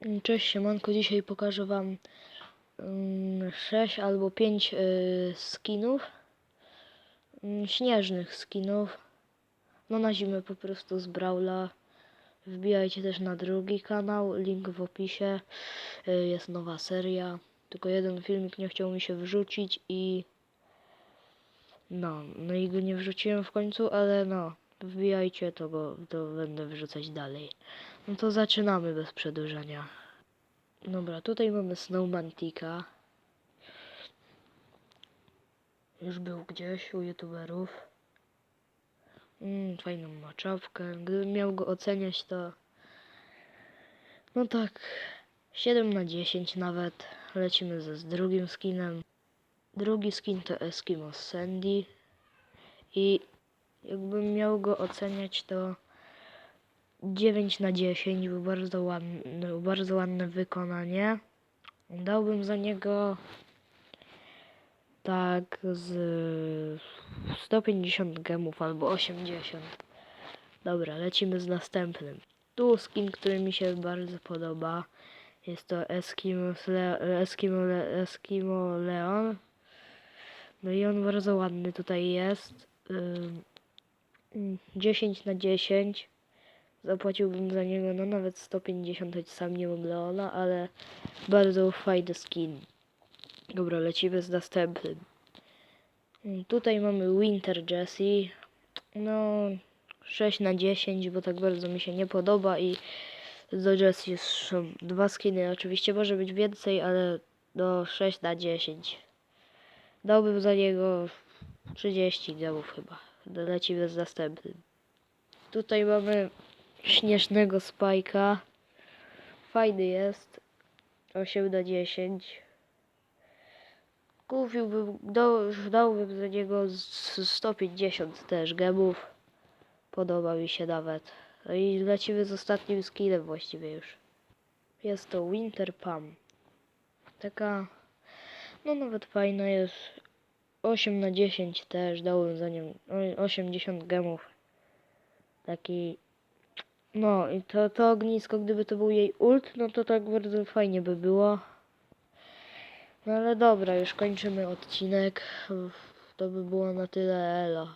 Mm, Cześć siemanko, dzisiaj pokażę wam 6 albo 5 skinów. mm, Śnieżnych skinów. No na zimę po prostu z Brawla. Wbijajcie też na drugi kanał, link w opisie. Y, Jest nowa seria. Tylko jeden filmik nie chciał mi się wrzucić i... No, no i go nie wrzuciłem w końcu, ale no, wbijajcie to, bo to będę wrzucać dalej. No to zaczynamy bez przedłużania. Dobra, tutaj mamy Snowmantika. Już był gdzieś u youtuberów. Mm, fajną ma czapkę. Gdybym miał go oceniać, to... No tak, 7 na 10 nawet. Lecimy ze z drugim skinem. Drugi skin to Eskimo Sandy. I jakbym miał go oceniać, to 9 na 10, był bardzo ładny, bardzo ładne wykonanie. Dałbym za niego tak z 150 gemów albo 80. Dobra, lecimy z następnym. Tu skin, który mi się bardzo podoba. Jest to Eskimo, Le Eskimo, Le Eskimo Leon. No i on bardzo ładny tutaj jest. 10 na 10. Zapłaciłbym za niego no nawet 150, choć sam nie mam Leona, ale bardzo fajny skin. Dobra, lecimy z następnym. Mm, Tutaj mamy Winter Jessie. No 6 na 10, bo tak bardzo mi się nie podoba i do Jessie są dwa skiny. Oczywiście może być więcej, ale do 6 na 10. Dałbym za niego 30 gemów chyba. Lecimy z następnym. Tutaj mamy śnieżnego spajka. Fajny jest. 8 na 10. Kupiłbym, dał, dałbym za niego z 150 też gemów. Podoba mi się nawet. No i lecimy z ostatnim skinem właściwie już. Jest to Winter Pam. Taka, no nawet fajna jest. 8 na 10 też dałbym za nią o- 80 gemów. Taki no i to, to ognisko, gdyby to był jej ult, no to tak bardzo fajnie by było. No ale dobra, już kończymy odcinek. To by było na tyle elo.